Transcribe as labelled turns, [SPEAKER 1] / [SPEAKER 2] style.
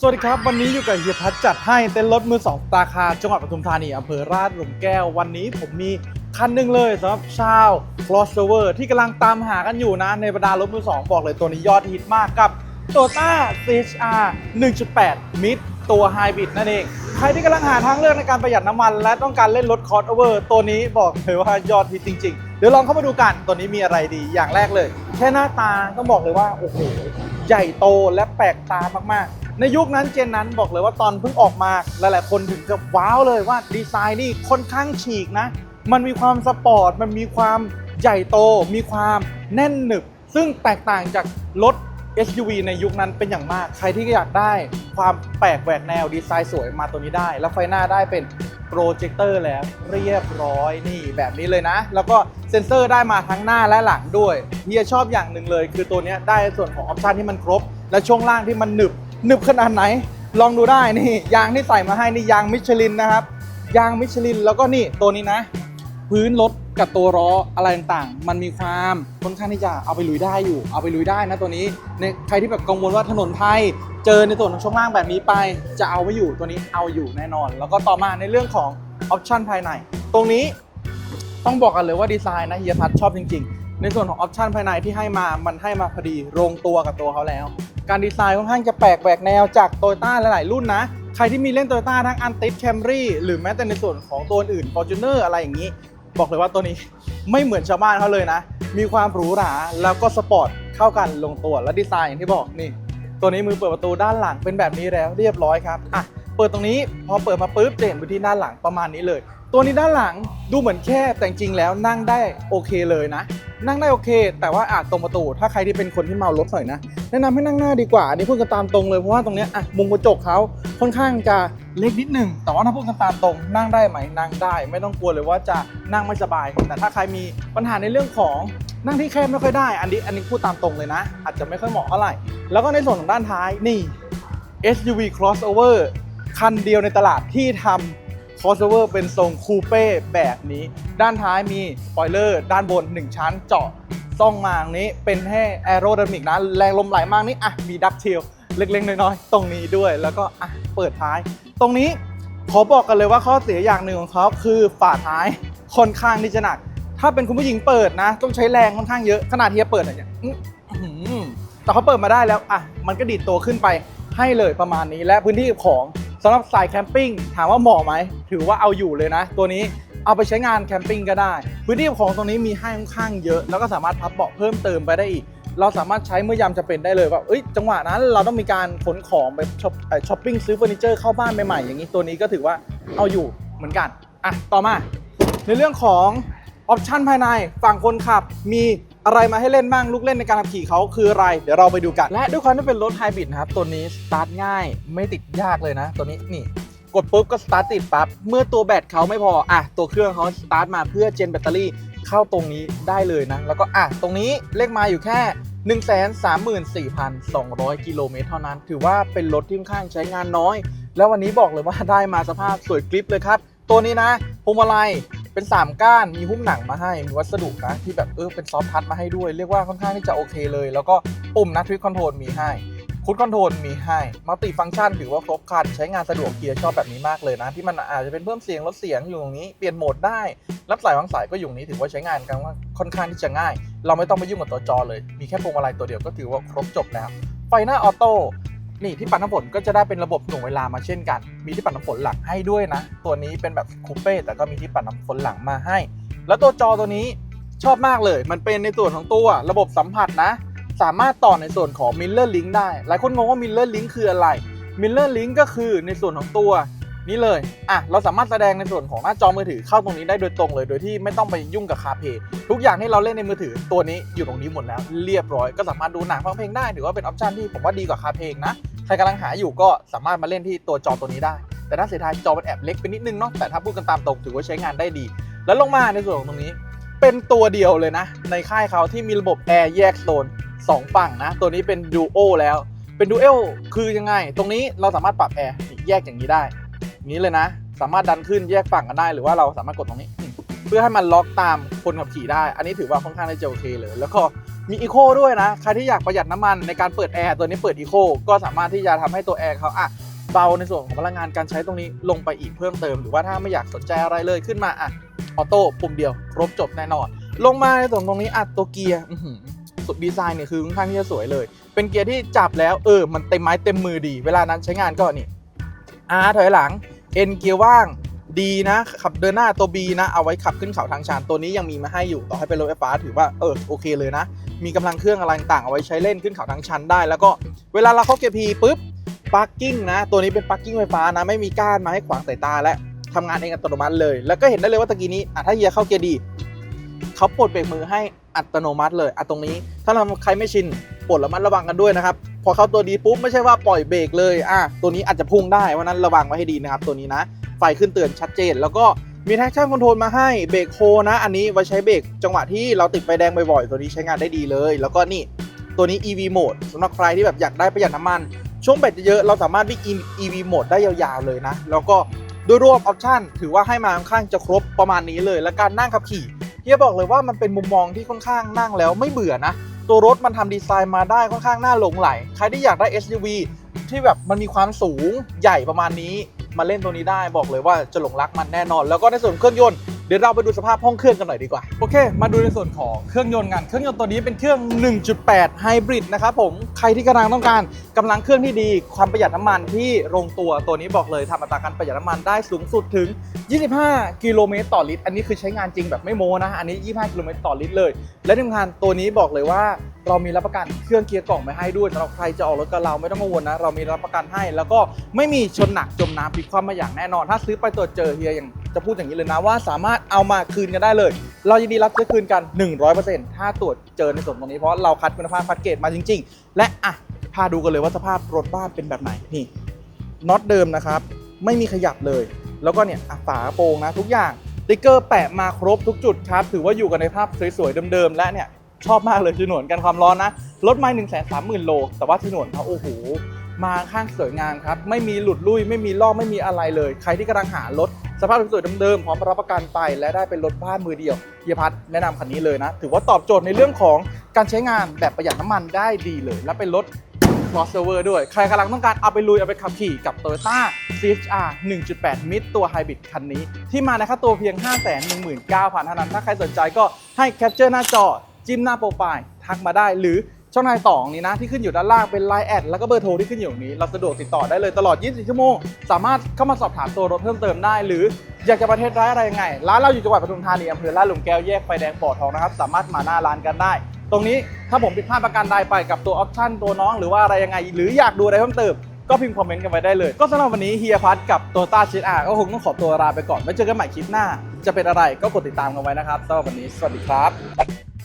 [SPEAKER 1] สวัสดีครับ วันนี้อยู่กับเฮียพัฒจัดให้เต้นรถมือสองตาคาจังหวัดปทุมธานีอำเภอราชหลุมแก้ว วันนี้ผมมีคันหนึ่งเลยสำหรับชาว crossover ที่กำลังตามหากันอยู่นะ ในบรรดารถมือสองบอกเลยตัวนี้ยอดฮิตมากกับ Toyota CHR 1.8 Mid ตัว Hybrid นั่นเอง ใครที่กำลังหาทางเลือกในการประหยัดน้ำมัน และต้องการเล่นรถ crossover ตัวนี้บอกเลยว่ายอดฮิตจริง ๆ เดี๋ยวลองเข้ามาดูกันตัวนี้มีอะไรดีอย่างแรกเลย แค่หน้าตาต้องบอกเลยว่าโอ้โหใหญ่โตและแปลกตามากๆ ในยุคนั้นเจนนั้นบอกเลยว่าตอนเพิ่งออกมาหลายๆ คนถึงกับว้าวเลยว่าดีไซน์นี่ค่อนข้างฉีกนะ มันมีความสปอร์ต มันมีความใหญ่โต มีความแน่นหนึบ ซึ่งแตกต่างจากรถ SUV ในยุคนั้นเป็นอย่างมาก ใครที่อยากได้ความแปลกแหวกแนวดีไซน์สวยมาตัวนี้ได้ แล้วไฟหน้าได้เป็นโปรเจคเตอร์แล้วเรียบร้อยนี่แบบนี้เลยนะ แล้วก็เซ็นเซอร์ได้มาทั้งหน้าและหลังด้วยเฮียชอบอย่างหนึ่งเลย คือตัวนี้ได้ส่วนของออปชันที่มันครบ และช่วงล่างที่มันหนึบ หนึบขนาดไหน ลองดูได้นี่ยางที่ใส่มาให้นี่ยางมิชลินนะครับ ยางมิชลินแล้วก็นี่ตัวนี้นะ พื้นรถกับตัวล้ออะไรต่างๆ มันมีความค่อนข้างที่จะเอาไปลุยได้อยู่ เอาไปลุยได้นะตัวนี้ในใครที่แบบกังวลว่าถนนไทยเจอในส่วนของช่วงล่างแบบนี้ไป จะเอาไม่อยู่ตัวนี้เอาอยู่แน่นอน แล้วก็ต่อมาในเรื่องของออปชันภายใน ตรงนี้ต้องบอกกันเลยว่าดีไซน์นะเฮียพัทชอบจริง ๆ ในส่วนของออปชันภายในที่ให้มามันให้มาพอดีลงตัวกับตัวเขาแล้ว การดีไซน์ค่อนข้างจะแปลกแหวกแนวจากโตโยต้าหลายๆรุ่นนะ ใครที่มีเล่นโตโยต้าทั้งอันติสแคมรี่หรือแม้แต่ในส่วนของตัวอื่น Fortuner อะไรอย่างนี้ บอกเลยว่าตัวนี้ไม่เหมือนชาวบ้านเขาเลยนะ มีความหรูหราแล้วก็สปอร์ตเข้ากันลงตัวและดีไซน์อย่างที่บอกนี่ ตัวนี้มือเปิดประตูด้านหลังเป็นแบบนี้แล้วเรียบร้อยครับอะเปิดตรงนี้พอเปิดมาปุ๊บจะเห็นพื้นที่ด้านหลังประมาณนี้เลย ตัวนี้ด้านหลังดูเหมือนแคบแต่จริงแล้วนั่งได้โอเคเลยนะ นั่งได้โอเค แต่ว่าอาจตรงประตู ถ้าใครที่เป็นคนที่เมารถหน่อยนะ แนะนำให้นั่งหน้าดีกว่า อันนี้พูดกันตามตรงเลยเพราะว่าตรงเนี้ยอะมุมกระจกเขาค่อนข้างจะเล็กนิดหนึ่งแต่ว่าถ้าพูดกันตามตรง นั่งได้ไหมนั่งได้ ไม่ต้องกลัวเลยว่าจะนั่งไม่สบาย แต่ถ้าใครมีปัญหาในเรื่องของนั่งที่แคบไม่ค่อยได้ อันนี้อันนี้พูดตามตรงเลยนะ อาจจะไม่ค่อยเหมาะเท่าไหร่ แล้วก็ในส่วนของด้านท้ายนี่ SUV crossover คันเดียวในตลาดที่ทำ crossover เป็นทรงคูเป้แบบนี้ ด้านท้ายมีสปอยเลอร์ด้านบน 1 ชั้นเจาะซ่องมางนี้เป็นให้แอโร d y นามิกนะแรงลมไหลมากนี่อะมีดักเทลเล็กๆ น้อยๆ ตรงนี้ด้วยแล้วก็อะเปิดท้าย ตรงนี้ขอบอกกันเลยว่าข้อเสียอย่างหนึ่งของเขาคือฝาท้ายค่อนข้างที่จะหนัก ถ้าเป็นคุณผู้หญิงเปิดนะ ต้องใช้แรงค่อนข้างเยอะขนาดเฮียเปิดอะเนี่ยอื้อหือแต่เขาเปิดมาได้แล้วอะมันก็ดีดตัวขึ้นไปให้เลยประมาณนี้และพื้นที่เก็บของสำหรับสายแคมปิ้งถามว่าเหมาะไหมถือว่าเอาอยู่เลยนะ ตัวนี้ เอาไปใช้งานแคมปิ้งก็ได้ พื้นที่ของตรงนี้มีให้ค่อนข้างเยอะ แล้วก็สามารถพับเบาะเพิ่มเติมไปได้อีก เราสามารถใช้เมื่อยามจะเป็นได้เลยว่าเอ้ยจังหวะนั้นเราต้องมีการขนของไปชอปช้อปปิ้งซื้อเฟอร์นิเจอร์เข้าบ้านใหม่ๆอย่างนี้ตัวนี้ก็ถือว่าเอาอยู่เหมือนกันอะต่อมา ในเรื่องของออปชันภายในฝั่งคนขับมีอะไรมาให้เล่นบ้างลูกเล่นในการขับขี่เขาคืออะไร เดี๋ยวเราไปดูกัน และด้วยความที่เป็นรถไฮบริดนะครับ ตัวนี้สตาร์ทง่ายไม่ติดยากเลยนะ ตัวนี้นี่ กดปุ๊บก็สตาร์ทติดปั๊บเมื่อตัวแบตเขาไม่พออะตัวเครื่องเขาสตาร์ทมาเพื่อเจนแบตเตอรี่เข้าตรงนี้ได้เลยนะ แล้วก็อะตรงนี้เลขมาอยู่แค่134,200 กิโลเมตรเท่านั้น ถือว่าเป็นรถที่ค่อนข้างใช้งานน้อย แล้ววันนี้บอกเลยว่าได้มาสภาพสวยกริปเลยครับ ตัวนี้นะพวงมาลัยเป็น 3 ก้าน มีหุ้มหนังมาให้ มีวัสดุนะ ที่แบบเออเป็นซอฟต์ทัชมาให้ด้วย เรียกว่าค่อนข้างที่จะโอเคเลย แล้วก็ปุ่มนะทริคคอนโทรลมีให้ คุดคอนโทรลมีให้มัลติฟังก์ชันถือว่าครบครันใช้งานสะดวกเกียร์ชอบแบบนี้มากเลยนะ ที่มันอาจจะเป็นเพิ่มเสียงลดเสียงอยู่ตรงนี้เปลี่ยนโหมดได้ รับสายวางสายก็อยู่ตรงนี้ถือว่าใช้งานกันว่าค่อนข้างที่จะง่าย เราไม่ต้องไปยุ่งกับตัวจอเลย มีแค่พวงมาลัยตัวเดียวก็ถือว่าครบจบแล้วไฟหน้าออโต้นี่ที่ปัดน้ำฝนก็จะได้เป็นระบบหน่วงเวลามาเช่นกัน มีที่ปัดน้ำฝนหลังให้ด้วยนะ ตัวนี้เป็นแบบคูเป้แต่ก็มีที่ปัดน้ำฝนหลังมาให้ แล้วตัวจอตัวนี้ชอบมากเลย มันเป็นในส่วนของตัวระบบสัมผัสนะ สามารถต่อในส่วนของ Mirror Link ได้ หลายคนงงว่า Mirror Link คืออะไร Mirror Link ก็คือในส่วนของตัวนี้เลย อะ เราสามารถแสดงในส่วนของหน้าจอมือถือเข้าตรงนี้ได้โดยตรงเลย โดยที่ไม่ต้องไปยุ่งกับคาเพย์ทุกอย่างที่เราเล่นในมือถือตัวนี้อยู่ตรงนี้หมดแล้ว เรียบร้อย ก็สามารถดูหนังฟังเพลงได้ ถือว่าเป็นออปชันที่ผมว่าดีกว่าคาเพลงนะ ใครกำลังหาอยู่ก็สามารถมาเล่นที่ตัวจอตัวนี้ได้ แต่น่าเสียดายจอมันแอบเล็กไปนิดนึงเนาะ แต่ถ้าพูดกันตามตรงถือว่าใช้งานได้ดี แล้วลงมาในส่วนของตรงนี้ เป็นตัวเดียวเลยนะ ในค่ายเขาที่มีระบบแอร์แยกโซน สองฝั่งนะ ตัวนี้เป็นดูโอแล้ว เป็นดูเอลคือยังไง ตรงนี้เราสามารถปรับแอร์แยกอย่างนี้ได้ นี้เลยนะ สามารถดันขึ้นแยกฝั่งกันได้ หรือว่าเราสามารถกดตรงนี้ เพื่อให้มันล็อกตามคนขับขี่ได้ อันนี้ถือว่าค่อนข้างที่จะโอเคเลย แล้วก็มีอีโคด้วยนะ ใครที่อยากประหยัดน้ำมันในการเปิดแอร์ตัวนี้เปิดอีโคก็สามารถที่จะทำให้ตัวแอร์เขาอะเบาในส่วนของพลังงานการใช้ตรงนี้ลงไปอีกเพิ่มเติม หรือว่าถ้าไม่อยากสนใจอะไรเลยขึ้นมาอะออโต้ปุ่มเดียว ครบจบแน่นอน ลงมาในส่วนตรงนี้อัดตัวเกียร์ ดีไซน์เนี่ยคือค่อนข้างที่จะสวยเลย เป็นเกียร์ที่จับแล้วเออมันเต็มไม้เต็มมือดี เวลานั้นใช้งานก็นี่อาถอยหลังเอ็นเกียร์ว่างดีนะขับเดินหน้าตัว B นะ เอาไว้ขับขึ้นเขาทางชันตัวนี้ยังมีมาให้อยู่ต่อให้เป็นรถไฟฟ้าถือว่าเออโอเคเลยนะ มีกำลังเครื่องอะไรต่างเอาไว้ใช้เล่นขึ้นเขาทางชันได้ แล้วก็เวลาเราเข้าเกียร์ P ปุ๊บปาร์กิ้งนะ ตัวนี้เป็นปาร์กิ้งไฟฟ้านะ ไม่มีก้านมาให้ขวางสายตาและทำงานเองอัตโนมัติเลย แล้วก็เห็นได้เลยว่าตะกี้นี้อะถ้าเฮียเข้าเกียร์ดี เขาปลดเบรกมือให้อัตโนมัติเลยอะตรงนี้ ถ้าเราใครไม่ชินปลดระมัดระวังกันด้วยนะครับ พอเข้าตัวดีปุ๊บไม่ใช่ว่าปล่อยเบรกเลยอะตัวนี้อาจจะพุ่งได้เพราะนั้นระวังไว้ให้ดีนะครับ ตัวนี้นะ ไฟขึ้นเตือนชัดเจน แล้วก็มีแท็กชั่นคอนโทรลมาให้เบรกโฮนะ อันนี้ไว้ใช้เบรกจังหวะที่เราติดไฟแดงบ่อยๆตัวนี้ใช้งานได้ดีเลย แล้วก็นี่ตัวนี้ EV Mode สำหรับใครที่แบบอยากได้ประหยัดน้ำมัน ช่วงแบตเยอะเราสามารถวิ่ง EV Mode ได้ยาวๆเลยนะ แล้วก็โดยรวมออปชั่นถือว่าให้มาค่อนข้างจะครบประมาณนี้เลย และการนั่งขับขี่ เฮียบอกเลยว่ามันเป็นมุมมองที่ค่อนข้างนั่งแล้วไม่เบื่อนะ ตัวรถมันทำดีไซน์มาได้ค่อนข้างน่าหลงไหล ใครที่อยากได้ SUV ที่แบบมันมีความสูงใหญ่ประมาณนี้ มาเล่นตัวนี้ได้บอกเลยว่าจะหลงรักมันแน่นอน แล้วก็ในส่วนเครื่องยนต์ เดี๋ยวเราไปดูสภาพห้องเครื่องกันหน่อยดีกว่า โอเค มาดูในส่วนของเครื่องยนต์กัน เครื่องยนต์ตัวนี้เป็นเครื่อง 1.8 ไฮบริดนะครับผม ใครที่กำลังต้องการกำลังเครื่องที่ดี ความประหยัดน้ำมันที่ลงตัว ตัวนี้บอกเลยทำอัตราการประหยัดน้ำมันได้สูงสุดถึง 25 กิโลเมตรต่อลิตร อันนี้คือใช้งานจริงแบบไม่โม้นะ อันนี้ 25 กิโลเมตรต่อลิตรเลย และที่สำคัญตัวนี้บอกเลยว่าเรามีรับประกันเครื่องเกียร์กล่องมาให้ด้วยสำหรับใครจะออกรถกับเราไม่ต้องกังวลนะ เรามีรับประกันให้ แล้วก็ไม่มีชนหนักจมน้ำพลิกคว่ำมาอย่างแน่นอน ถ้าซื้อไปตรวจเจอเฮียอย่าง จะพูดอย่างนี้เลยนะว่าสามารถเอามาคืนกันได้เลย เรายินดีรับซื้อคืนกัน 100%ถ้าตรวจเจอในส่วนตรงนี้เพราะเราคัดคุณภาพคัดเกรดมาจริง ๆ และอะพาดูกันเลยว่าสภาพรถบ้านเป็นแบบไหนนี่น็อตเดิมนะครับ ไม่มีขยับเลย แล้วก็เนี่ยฝาโปรงนะทุกอย่างติ๊กเกอร์แปะมาครบทุกจุดครับ ถือว่าอยู่กันในภาพสวยๆเดิมๆและเนี่ยชอบมากเลยฉนวนกันความร้อนนะรถไม่หนึ่งแสนสามหมื่นโล แต่ว่าฉนวนเขาโอ้โหมาข้างสวยงามครับ ไม่มีหลุดลุ่ยไม่มีลอกไม่มีอะไรเลย ใครที่กำลังหารถ สภาพสวยๆเดิมๆพร้อมรับประกันไป และได้เป็นรถบ้านมือเดียวเฮียพัฒแนะนำคันนี้เลยนะ ถือว่าตอบโจทย์ในเรื่องของการใช้งานแบบประหยัดน้ำมันได้ดีเลย และเป็นรถ crossover ด้วย ใครกำลังต้องการเอาไปลุย เอาไปขับขี่กับ Toyota CHR 1.8 มิดตัวไฮบริดคันนี้ ที่มาในค่าตัวเพียง 519,000เท่านั้น ถ้าใครสนใจก็ให้แคปเจอร์หน้าจอ จิ้มหน้าโปรไฟล์ทักมาได้หรือ ช่องทางต่อนี้นะที่ขึ้นอยู่ด้านล่างเป็น Line แอดแล้วก็เบอร์โทรที่ขึ้นอยู่นี้เราสะดวกติดต่อได้เลยตลอด 24 ชั่วโมง สามารถเข้ามาสอบถามตัวรถเพิ่มเติมได้ หรืออยากจะประเทศร้ายอะไรยังไง ร้านเราอยู่จังหวัดปทุมธานีอำเภอลาดหลุมแก้วแยกไฟแดงบ่อทองนะครับ สามารถมาหน้าร้านกันได้ ตรงนี้ถ้าผมผิดพลาดประการใดไปกับตัวออปชั่นตัวน้องหรือว่าอะไรยังไง หรืออยากดูอะไรเพิ่มเติมก็พิมพ์คอมเมนต์กันไว้ได้เลย ก็สำหรับวันนี้เฮียพัทกับตัวต้าชิดอาก็คงต้องขอตัวลาไปก่อนไว้เจอกันใหม่คลิปหน้า จะเป็นอะไรก็กดติดตามกันไว้นะครับสำหรับวันนี้สวัสดีครับ